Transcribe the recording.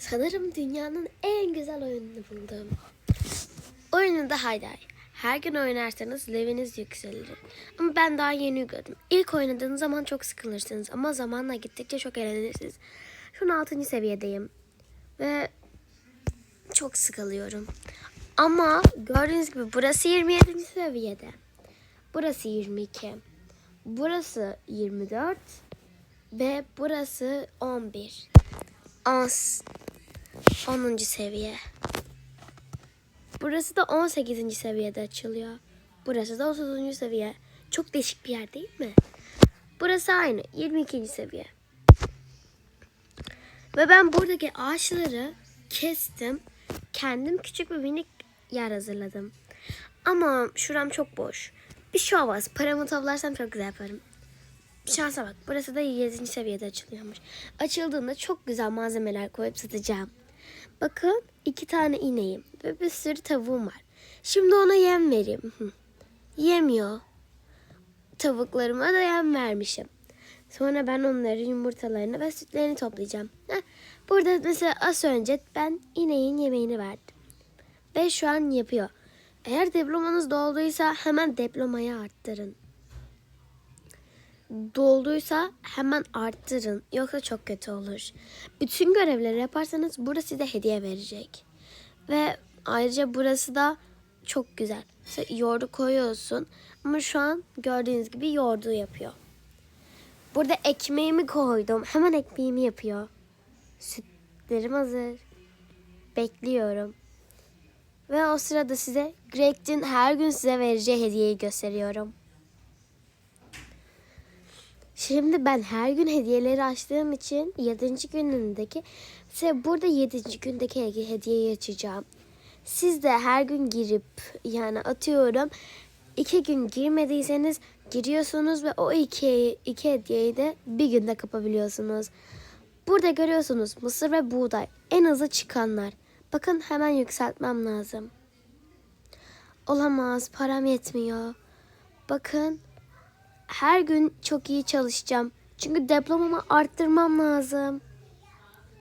Sanırım dünyanın en güzel oyununu buldum. Oyunu da haydi hay. Her gün oynarsanız leviniz yükselir. Ama ben daha yeni yükledim. İlk oynadığınız zaman çok sıkılırsınız ama zamanla gittikçe çok eğlenirsiniz. Şu an 6. seviyedeyim. Ve çok sıkılıyorum. Ama gördüğünüz gibi burası 27. seviyede. Burası 22. Burası 24 ve burası 11. As 10. seviye. Burası da 18. seviyede açılıyor. Burası da 30. seviye. Çok değişik bir yer değil mi? Burası aynı 22. seviye. Ve ben buradaki ağaçları kestim. Kendim küçük bir minik yer hazırladım. Ama şuram çok boş. Bir şey olmaz. Paramı toplarsam çok güzel yaparım. Şansa bak. Burası da 7. seviyede açılıyormuş. Açıldığında çok güzel malzemeler koyup satacağım. Bakın iki tane ineğim ve bir sürü tavuğum var. Şimdi ona yem vereyim. Yemiyor. Tavuklarıma da yem vermişim. Sonra ben onların yumurtalarını ve sütlerini toplayacağım. Heh, burada mesela az önce ben ineğin yemeğini verdim. Ve şu an yapıyor. Eğer diplomanız dolduysa hemen diplomayı arttırın. Dolduysa hemen arttırın. Yoksa çok kötü olur. Bütün görevleri yaparsanız burası size hediye verecek. Ve ayrıca burası da çok güzel. Mesela yoğurdu koyuyorsun. Ama şu an gördüğünüz gibi yoğurdu yapıyor. Burada ekmeğimi koydum. Hemen ekmeğimi yapıyor. Sütlerim hazır. Bekliyorum. Ve o sırada size Greg'in her gün size vereceği hediyeyi gösteriyorum. Şimdi ben her gün hediyeleri açtığım için 7. günündeki size burada 7. gündeki hedi- hediyeyi açacağım. Siz de her gün girip yani atıyorum iki gün girmediyseniz giriyorsunuz ve o iki, iki hediyeyi de bir günde kapabiliyorsunuz. Burada görüyorsunuz mısır ve buğday en hızlı çıkanlar. Bakın hemen yükseltmem lazım. Olamaz param yetmiyor. Bakın her gün çok iyi çalışacağım. Çünkü diplomamı arttırmam lazım.